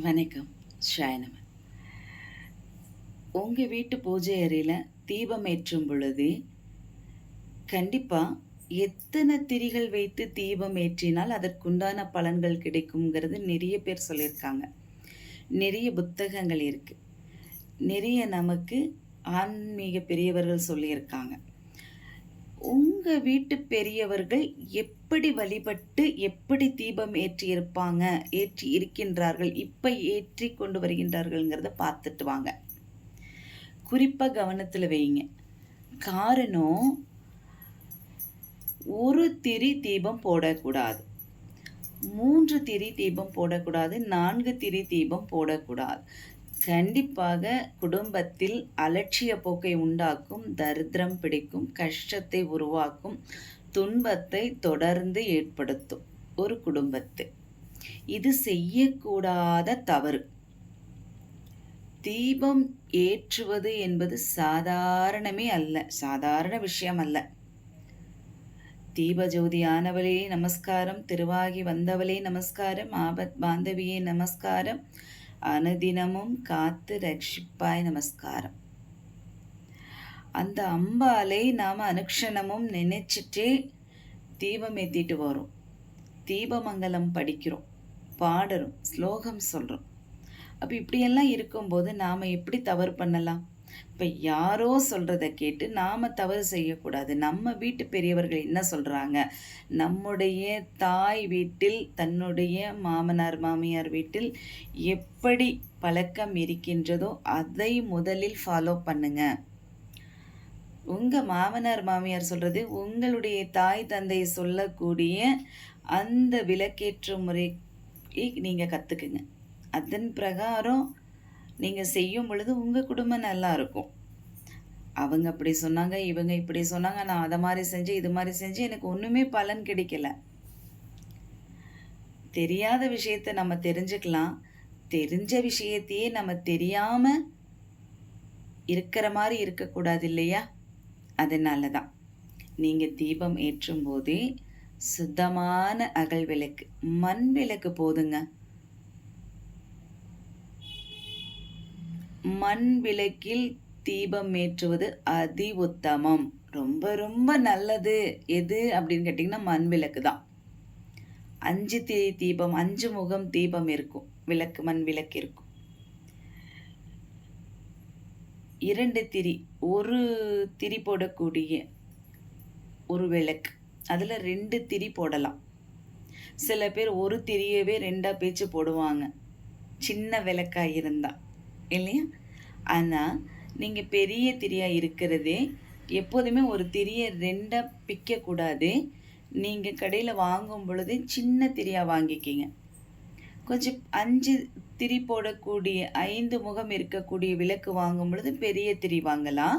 வணக்கம் ஷாயனமன் உங்கள் வீட்டு பூஜை அறையில் தீபம் ஏற்றும் பொழுது கண்டிப்பாக எத்தனை திரிகள் வைத்து தீபம் ஏற்றினால் அதற்குண்டான பலன்கள் கிடைக்குங்கிறது நிறைய பேர் சொல்லியிருக்காங்க. நிறைய புத்தகங்கள் இருக்குது நிறைய நமக்கு ஆன்மீக பெரியவர்கள் சொல்லியிருக்காங்க. உங்கள் வீட்டு பெரியவர்கள் எப்படி வழிபட்டு எப்படி தீபம் ஏற்றி இருப்பாங்க ஏற்றி இருக்கின்றார்கள் இப்போ ஏற்றி கொண்டு வருகின்றார்கள்ங்கிறத பார்த்துட்டு வாங்க. குறிப்பாக கவனத்தில் வைங்க. காரணம் ஒரு திரி தீபம் போடக்கூடாது. மூன்று திரி தீபம் போடக்கூடாது நான்கு திரி தீபம் போடக்கூடாது. கண்டிப்பாக குடும்பத்தில் அலட்சிய போக்கை உண்டாக்கும் தரித்திரம் பிடிக்கும் கஷ்டத்தை உருவாக்கும் துன்பத்தை தொடர்ந்து ஏற்படுத்தும் ஒரு குடும்பத்தை. இது செய்யக்கூடாத தவறு. தீபம் ஏற்றுவது என்பது சாதாரணமே அல்ல சாதாரண விஷயம் அல்ல. தீபஜோதியானவளே நமஸ்காரம் திருவாகி வந்தவளே நமஸ்காரம் ஆபத் பாந்தவியே நமஸ்காரம் அனுதினமும் காத்து ரட்சிப்பாய் நமஸ்காரம் அந்த அம்பாலை நாம் அனுக்ஷணமும் நினைச்சிட்டே தீபம் ஏற்றிட்டு வரோம் தீபமங்கலம் படிக்கிறோம் பாடுறோம் ஸ்லோகம் சொல்கிறோம் அப்போ இப்படியெல்லாம் இருக்கும்போது நாம் எப்படி தவறு பண்ணலாம் இப்போ யாரோ சொல்கிறத கேட்டு நாம் தவறு செய்யக்கூடாது. நம்ம வீட்டு பெரியவர்கள் என்ன சொல்கிறாங்க நம்முடைய தாய் வீட்டில் தன்னுடைய மாமனார் மாமியார் வீட்டில் எப்படி பழக்கம் இருக்கின்றதோ அதை முதலில் ஃபாலோ பண்ணுங்க. உங்கள் மாமனார் மாமியார் சொல்கிறது உங்களுடைய தாய் தந்தை சொல்லக்கூடிய அந்த விளக்கேற்ற முறையை நீங்கள் கற்றுக்குங்க அதன் பிரகாரம் நீங்கள் செய்யும் பொழுது உங்கள் குடும்பம் நல்லா இருக்கும். அவங்க அப்படி சொன்னாங்க இவங்க இப்படி சொன்னாங்க நான் அதை மாதிரி செஞ்சு இது மாதிரி செஞ்சு எனக்கு ஒன்றுமே பலன் கிடைக்கல. தெரியாத விஷயத்த நம்ம தெரிஞ்சுக்கலாம். தெரிஞ்ச விஷயத்தையே நம்ம தெரியாமல் இருக்கிற மாதிரி இருக்கக்கூடாது இல்லையா? அதனால தான். நீங்கள் தீபம் ஏற்றும் போதே சுத்தமான அகல் விளக்கு மண் விளக்கு போதுங்க. மண் விளக்கில் தீபம் ஏற்றுவது அதி உத்தமம் ரொம்ப ரொம்ப நல்லது. எது அப்படின்னு கேட்டிங்கன்னா மண் விளக்கு தான். அஞ்சு திரி தீபம் அஞ்சு முகம் தீபம் இருக்கும். விளக்கு மண் விளக்கு இருக்கும். இரண்டு திரி ஒரு திரி போடக்கூடிய ஒரு விளக்கு. அதில் ரெண்டு திரி போடலாம். சில பேர் ஒரு திரியவே ரெண்டாக பேச்சு போடுவாங்க. சின்ன விளக்காக இருந்தால் இல்லையா? ஆனால் நீங்கள் பெரிய திரியாக இருக்கிறதே எப்போதுமே ஒரு திரியை ரெண்டாக பிக்கக்கூடாது. நீங்கள் கடையில் வாங்கும் பொழுது சின்ன திரியாக வாங்கிக்கிங்க. கொஞ்சம் அஞ்சு திரி போடக்கூடிய ஐந்து முகம் இருக்கக்கூடிய விளக்கு வாங்கும் பொழுது பெரிய திரி வாங்கலாம்.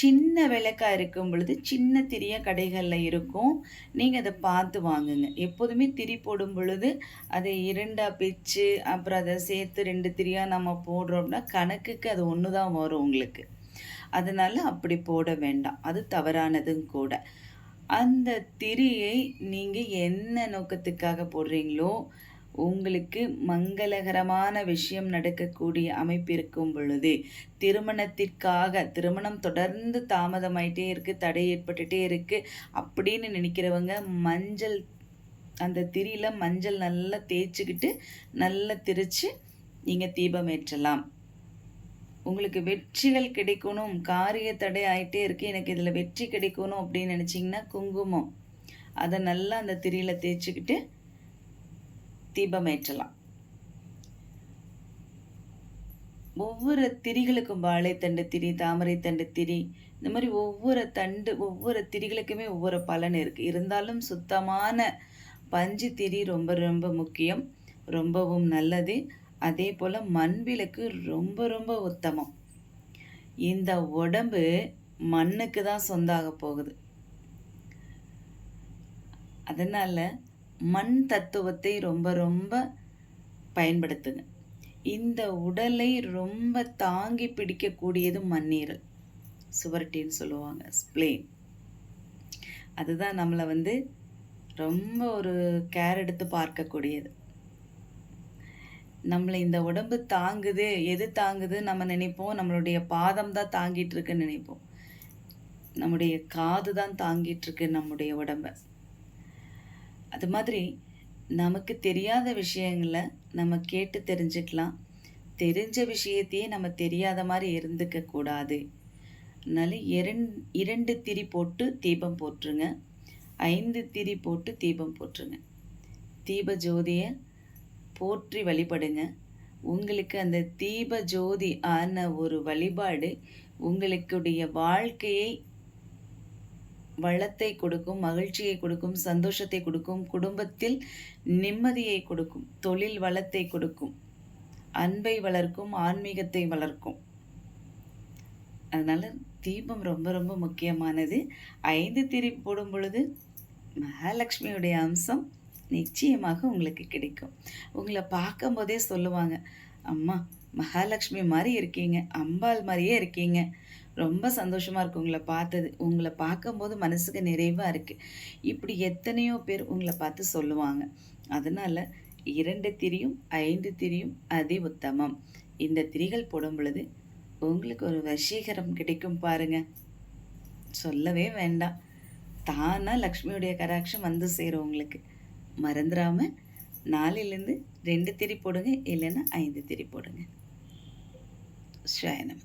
சின்ன விளக்காக இருக்கும் பொழுது சின்ன திரியாக கடைகளில் இருக்கும். நீங்கள் அதை பார்த்து வாங்குங்க. எப்போதுமே திரி போடும் பொழுது அதை இரண்டாக பிச்சு அப்புறம் அதை சேர்த்து ரெண்டு திரியாக நம்ம போடுறோம் அப்படின்னா கணக்குக்கு அது ஒன்று தான் வரும் உங்களுக்கு. அதனால் அப்படி போட வேண்டாம். அது தவறானதும் கூட. அந்த திரியை நீங்கள் என்ன நோக்கத்துக்காக போடுறீங்களோ உங்களுக்கு மங்களகரமான விஷயம் நடக்கக்கூடிய அமைப்பு இருக்கும் பொழுது திருமணத்திற்காக திருமணம் தொடர்ந்து தாமதமாயிட்டே இருக்குது தடை ஏற்பட்டுட்டே இருக்குது அப்படின்னு நினைக்கிறவங்க மஞ்சள் அந்த திரியில் மஞ்சள் நல்லா தேய்ச்சிக்கிட்டு நல்லா திரித்து நீங்கள் தீபம் ஏற்றலாம். உங்களுக்கு வெற்றிகள் கிடைக்கணும் காரிய தடை ஆகிட்டே இருக்குது எனக்கு இதில் வெற்றி கிடைக்கணும் அப்படின்னு நினச்சிங்கன்னா குங்குமம். அதை நல்லா அந்த திரியில் தேய்ச்சிக்கிட்டு தீபமேற்றலாம். ஒவ்வொரு திரிகளுக்கும் வாழைத்தண்டு திரி தாமரைத்தண்டு திரி இந்த மாதிரி ஒவ்வொரு தண்டு ஒவ்வொரு திரிகளுக்குமே ஒவ்வொரு பலன் இருக்குது இருந்தாலும் சுத்தமான பஞ்சு திரி ரொம்ப ரொம்ப முக்கியம். ரொம்பவும் நல்லது. அதே போல் மண் விளக்கு ரொம்ப ரொம்ப உத்தமம். இந்த உடம்பு மண்ணுக்கு தான் சொந்தாக போகுது. அதனால் மண் தத்துவத்தை ரொம்ப ரொம்ப பயன்படுத்துங்க. இந்த உடலை ரொம்ப தாங்கி பிடிக்கக்கூடியது மண்ணீரல். சுவரட்டின்னு சொல்லுவாங்க ஸ்ப்ளேன் அதுதான் நம்மளை வந்து ரொம்ப ஒரு கேர் எடுத்து பார்க்கக்கூடியது. நம்மளை இந்த உடம்பு தாங்குது, எது தாங்குது நம்ம நினைப்போம், நம்மளுடைய பாதம் தான் தாங்கிட்டு இருக்குன்னு நினைப்போம். நம்முடைய காது தான் தாங்கிட்டு இருக்கு நம்முடைய உடம்ப. அது மாதிரி நமக்கு தெரியாத விஷயங்களை நம்ம கேட்டு தெரிஞ்சுக்கலாம். தெரிஞ்ச விஷயத்தையே நம்ம தெரியாத மாதிரி இருந்துக்க கூடாது. அதனால எரண் 2 திரி போட்டு தீபம் போற்றுங்க. ஐந்து திரி போட்டு தீபம் போற்றுங்க. தீப ஜோதியை போற்றி வழிபடுங்க. உங்களுக்கு அந்த தீப ஜோதி ஆன ஒரு வழிபாடு உங்களுடைய வாழ்க்கையை வளத்தை கொடுக்கும், மகிழ்ச்சியை கொடுக்கும், சந்தோஷத்தை கொடுக்கும், குடும்பத்தில் நிம்மதியை கொடுக்கும், தொழில் வளத்தை கொடுக்கும், அன்பை வளர்க்கும், ஆன்மீகத்தை வளர்க்கும். அதனால தீபம் ரொம்ப ரொம்ப முக்கியமானது. ஐந்து திரி போடும் பொழுது மகாலட்சுமியுடைய அம்சம் நிச்சயமாக உங்களுக்கு கிடைக்கும். உங்கள பார்க்கும்போதே சொல்லுவாங்க, "அம்மா மகாலட்சுமி மாதிரி இருக்கீங்க. அம்பாள் மாதிரியே இருக்கீங்க. ரொம்ப சந்தோஷமாக இருக்குது உங்களை பார்த்தது. உங்களை பார்க்கும்போது மனசுக்கு நிறைவாக இருக்குது இப்படி எத்தனையோ பேர் உங்களை பார்த்து சொல்லுவாங்க. அதனால இரண்டு திரியும், ஐந்து திரியும் அதி உத்தமம். இந்த திரிகள் போடும் பொழுது உங்களுக்கு ஒரு வசீகரம் கிடைக்கும் பாருங்க. சொல்லவே வேண்டாம். தானா லக்ஷ்மியுடைய கடாட்சம் வந்து சேரும் உங்களுக்கு. மறந்துடாமல் நாளிலேருந்து ரெண்டு திரி போடுங்க. இல்லைன்னா ஐந்து திரி போடுங்க. சயனம்